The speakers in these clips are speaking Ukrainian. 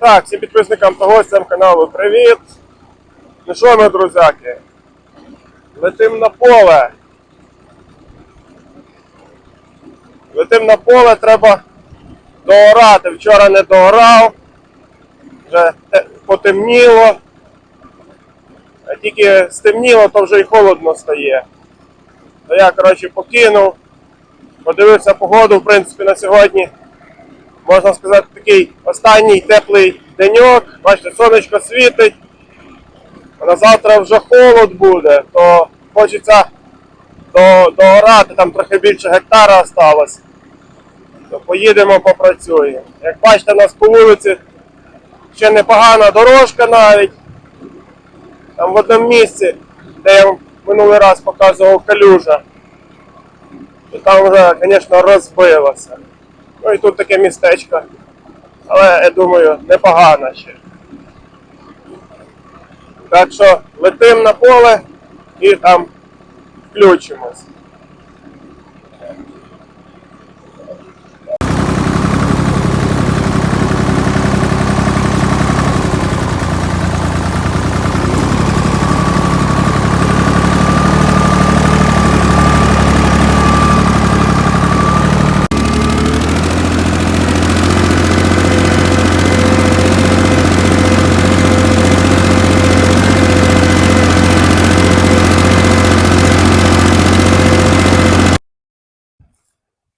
Так, всім підписникам та гостям каналу привіт. Ну що ми, друзяки? Летим на поле. Летим на поле, треба доорати. Вчора не доорав. Вже потемніло. А тільки стемніло, то вже й холодно стає. То я, коротше, покинув. Подивився погоду, в принципі, на сьогодні можна сказати, такий останній теплий деньок. Бачите, сонечко світить. А на завтра вже холод буде, то хочеться до, доорати, там трохи більше гектара осталось. То поїдемо, попрацюємо. Як бачите, у нас по вулиці ще непогана дорожка навіть. Там в одному місці, де я минулий раз показував калюжа. І там вже, звісно, розбилося. Ну і тут таке містечко. Але я думаю, непогано ще. Так що летим на поле і там включимось.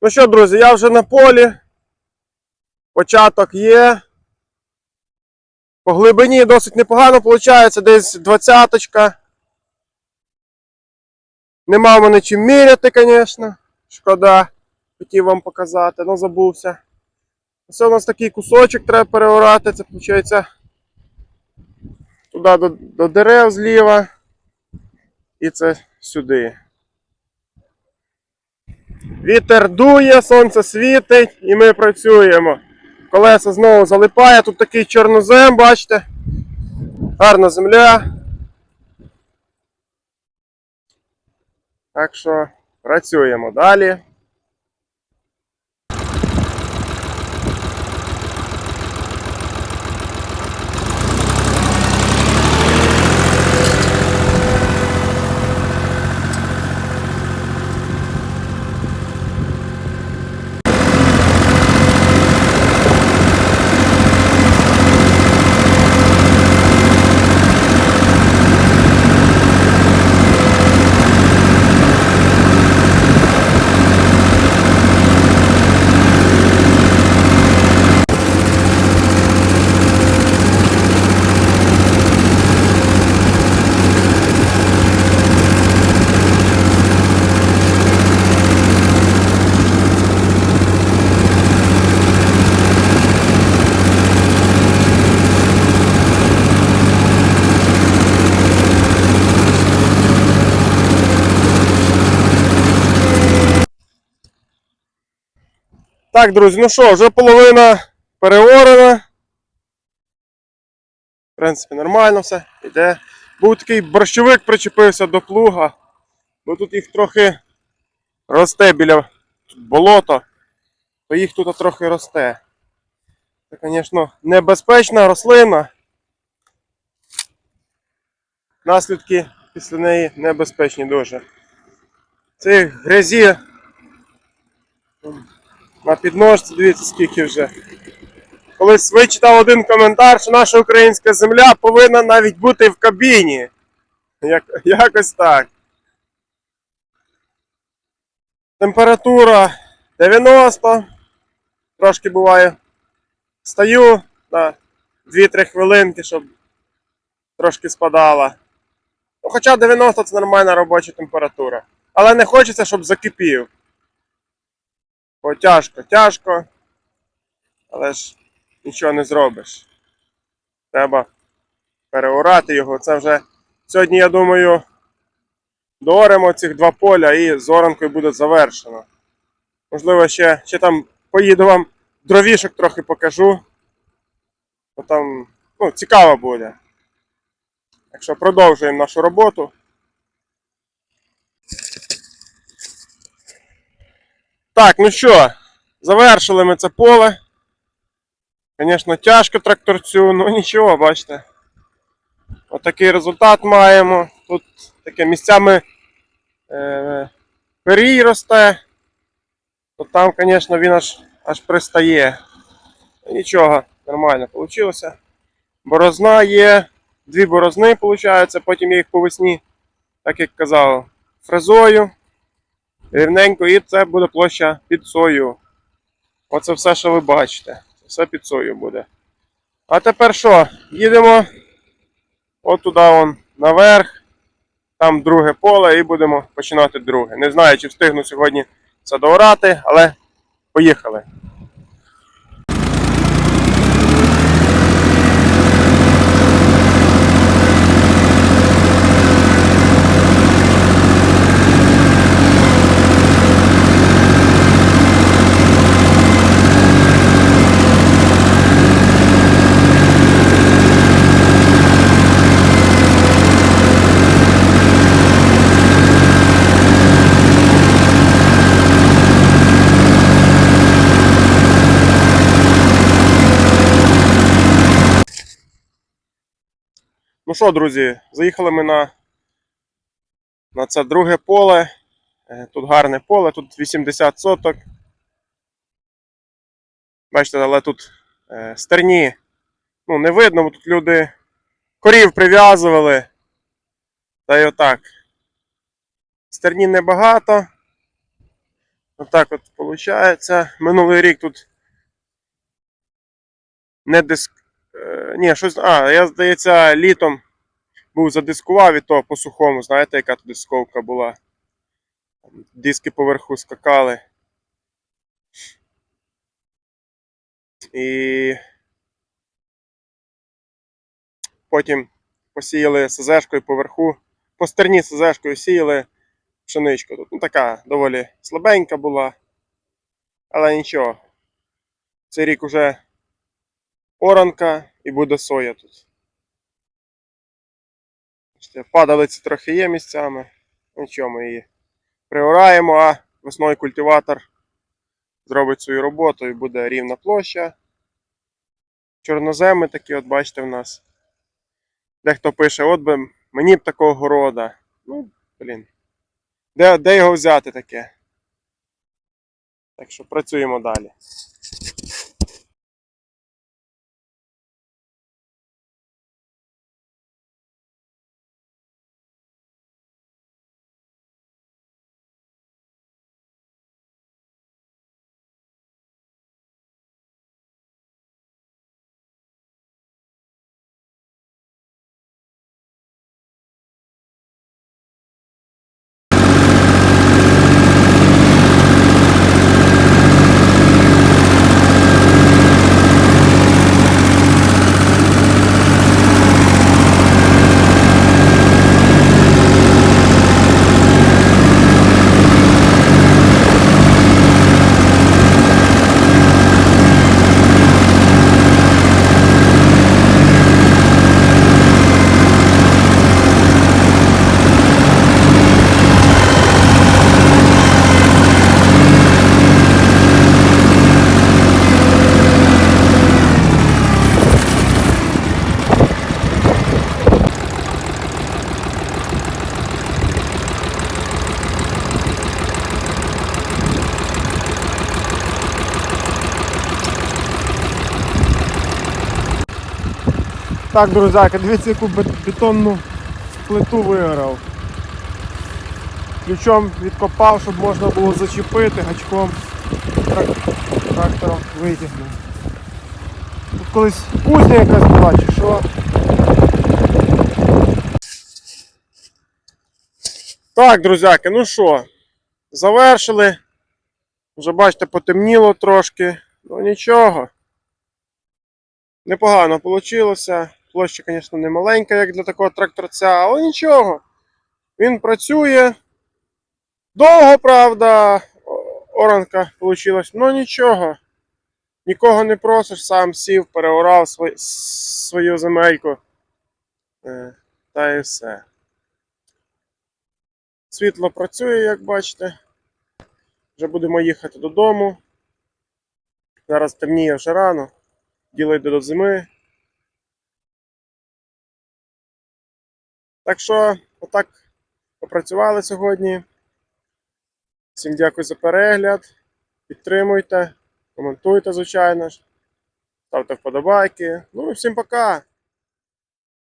Ну що, друзі, я вже на полі. Початок є. По глибині досить непогано виходить, десь двадцяточка. Нема в мене чим міряти, звісно. Шкода. Хотів вам показати, але забувся. Ось у нас такий кусочок треба переорати. Це виходить туди до, до дерев зліва. І це сюди. Вітер дує, сонце світить і ми працюємо. Колеса знову залипає, тут такий чорнозем, бачите. Гарна земля. Так що працюємо далі. Так, друзі, ну що, вже половина переорена. В принципі, нормально все. Іде. Був такий борщовик причепився до плуга, бо тут їх трохи росте біля болота, то їх тут трохи росте. Це, звісно, небезпечна рослина. Наслідки після неї небезпечні дуже. Цих грязі на підножці, дивіться, скільки вже. Колись вичитав один коментар, що наша українська земля повинна навіть бути в кабіні. Як, якось так. Температура 90. Трошки буває. Стаю на 2-3 хвилинки, щоб трошки спадала. Ну, хоча 90 це нормальна робоча температура. Але не хочеться, щоб закипів. Бо тяжко, тяжко. Але ж нічого не зробиш. Треба переорати його. Це вже сьогодні, я думаю, дооремо цих два поля і з оранкою буде завершено. Можливо, ще, ще там поїду вам дровішок трохи покажу. Бо там ну, цікаво буде. Якщо продовжуємо нашу роботу. Так, ну що, завершили ми це поле. Звісно, тяжко тракторцю, ну нічого, бачите. Отакий результат маємо. Тут таке місцями е, перій росте, то там, звісно, він аж, аж пристає. Ну, Нічого, нормально вийшло. Борозна є, дві борозни, виходить, потім я їх по весні, так як казав, фрезою, рівненько, і це буде площа під сою. Оце все, що ви бачите. Це все під сою буде. А тепер що? Їдемо от туди вон наверх, там друге поле і будемо починати друге. Не знаю, чи встигну сьогодні це доорати, але поїхали. Ну що, друзі, заїхали ми на, на це друге поле. Е, Тут гарне поле, тут 80 соток. Бачите, але тут е, стерні. Ну, не видно, бо тут люди корів прив'язували. Та й отак. Стерні небагато. Отак от виходить. Минулий рік тут не диск. Ні, щось. А, я, здається, літом був задискував і то по сухому. Знаєте, яка тут дисковка була? Диски поверху скакали. І потім посіяли СЗшкою поверху. По стерні СЗшкою сіяли пшеничку. Тут ну, така доволі слабенька була. Але нічого. Цей рік уже оранка і буде соя тут. Падалиці трохи є місцями. Нічого ми її приораємо, а весною культиватор зробить свою роботу і буде рівна площа. Чорноземи такі, от бачите, в нас. Дехто пише, от би мені б такого города. Ну, блін. Де, де його взяти таке? Так що працюємо далі. Так, друзяки, дивіться, яку бетонну плиту виграв. Ключом відкопав, щоб можна було зачепити гачком трактором витягнув. Тут колись кузня якась була чи що. Так, друзяки, ну що, завершили. Вже бачите, потемніло трошки. Ну нічого. Непогано вийшло. Площа, звісно, не маленька, як для такого тракторця, але нічого. Він працює. Довго, правда, оранка вийшла, але нічого. Нікого не просиш, сам сів, переорав свой- с- свою земельку. Е, Та і все. Світло працює, як бачите. Вже будемо їхати додому. Зараз темніє вже рано. Діло йде до зими. Так що, отак попрацювали сьогодні. Всім дякую за перегляд. Підтримуйте, коментуйте, звичайно ж. Ставте вподобайки. Ну і всім пока!